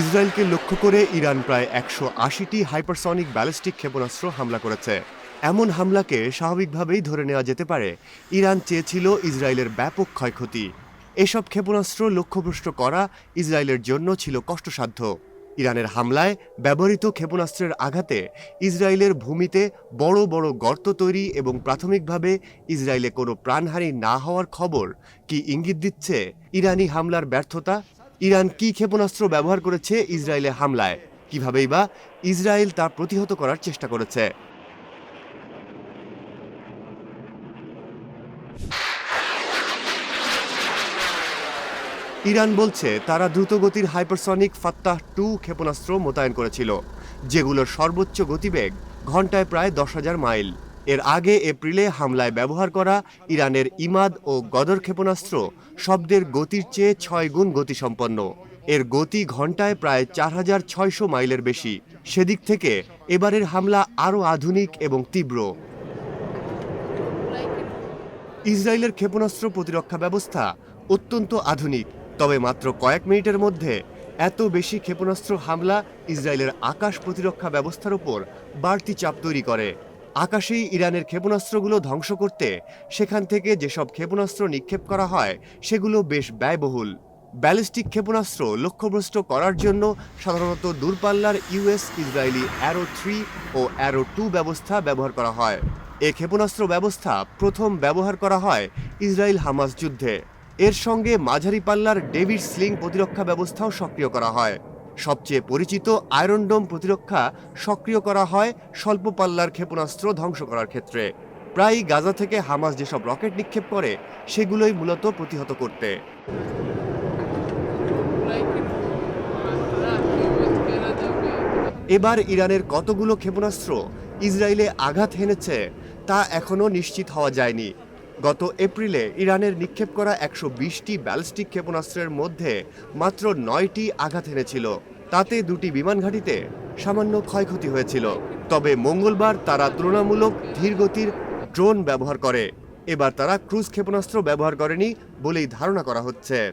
ইসরায়েলকে লক্ষ্য করে ইরান প্রায় একশো আশিটি হাইপারসনিক ব্যালিস্টিক ক্ষেপণাস্ত্র হামলা করেছে। এমন হামলাকে স্বাভাবিকভাবেই ধরে নেওয়া যেতে পারে। ইরান চেয়েছিল ইসরায়েলের ব্যাপক ক্ষয়ক্ষতি। এসব ক্ষেপণাস্ত্র লক্ষ্যভ্রষ্ট করা ইসরায়েলের জন্য ছিল কষ্টসাধ্য। ইরানের হামলায় ব্যবহৃত ক্ষেপণাস্ত্রের আঘাতে ইসরায়েলের ভূমিতে বড় বড় গর্ত তৈরি এবং প্রাথমিকভাবে ইসরায়েলে কোনো প্রাণহানি না হওয়ার খবর কি ইঙ্গিত দিচ্ছে? ইরানি হামলার ব্যর্থতা ইরান কি ক্ষেপণাস্ত্র ব্যবহার করেছে ইসরায়েলে হামলায়? কিভাবেই বা ইসরায়েল তা প্রতিহত করার চেষ্টা করেছে? ইরান বলছে তারা দ্রুতগতির হাইপারসনিক ফাত্তাহ টু ক্ষেপণাস্ত্র মোতায়েন করেছিল, যেগুলোর সর্বোচ্চ গতিবেগ ঘন্টায় প্রায় দশ হাজার মাইল। এর আগে এপ্রিলে হামলায় ব্যবহার করা ইরানের ইমাদ ও গদর ক্ষেপণাস্ত্র শব্দের গতির চেয়ে ছয় গুণ গতিসম্পন্ন। এর গতি ঘন্টায় প্রায় চার হাজার ছয়শো মাইলের বেশি। সেদিক থেকে এবারের হামলা আরও আধুনিক এবং তীব্র। ইসরায়েলের ক্ষেপণাস্ত্র প্রতিরক্ষা ব্যবস্থা অত্যন্ত আধুনিক, তবে মাত্র কয়েক মিনিটের মধ্যে এত বেশি ক্ষেপণাস্ত্র হামলা ইসরায়েলের আকাশ প্রতিরক্ষা ব্যবস্থার উপর বাড়তি চাপ তৈরি করে। আকাশেই ইরানের ক্ষেপণাস্ত্রগুলো ধ্বংস করতে সেখান থেকে যেসব ক্ষেপণাস্ত্র নিক্ষেপ করা হয়, সেগুলো বেশ ব্যয়বহুল। ব্যালিস্টিক ক্ষেপণাস্ত্র লক্ষ্যভ্রষ্ট করার জন্য সাধারণত দূরপাল্লার ইউএস ইসরায়েলি অ্যারো থ্রি ও অ্যারো টু ব্যবস্থা ব্যবহার করা হয়। এ ক্ষেপণাস্ত্র ব্যবস্থা প্রথম ব্যবহার করা হয় ইসরায়েল হামাস যুদ্ধে। এর সঙ্গে মাঝারি পাল্লার ডেভিড স্লিং প্রতিরক্ষা ব্যবস্থাও সক্রিয় করা হয়। সবচেয়ে পরিচিত আয়রন ডোম প্রতিরক্ষা সক্রিয় করা হয় স্বল্প পাল্লার ক্ষেপণাস্ত্র ধ্বংস করার ক্ষেত্রে। প্রায়ই গাজা থেকে হামাস যেসব রকেট নিক্ষেপ করে, সেগুলোই মূলত প্রতিহত করতে। এবার ইরানের কতগুলো ক্ষেপণাস্ত্র ইসরায়েলে আঘাত হেনেছে, তা এখনও নিশ্চিত হওয়া যায়নি। গত এপ্রিলে ইরানের নিক্ষেপ করা একশো বিশটি ব্যালিস্টিক ক্ষেপণাস্ত্রের মধ্যে মাত্র নয়টি আঘাত এনেছিল। তাতে দুটি বিমান ঘাঁটিতে সামান্য ক্ষয়ক্ষতি হয়েছিল। তবে মঙ্গলবার তারা তুলনামূলক ধীরগতির ড্রোন ব্যবহার করে। এবার তারা ক্রুজ ক্ষেপণাস্ত্র ব্যবহার করেনি বলেই ধারণা করা হচ্ছে।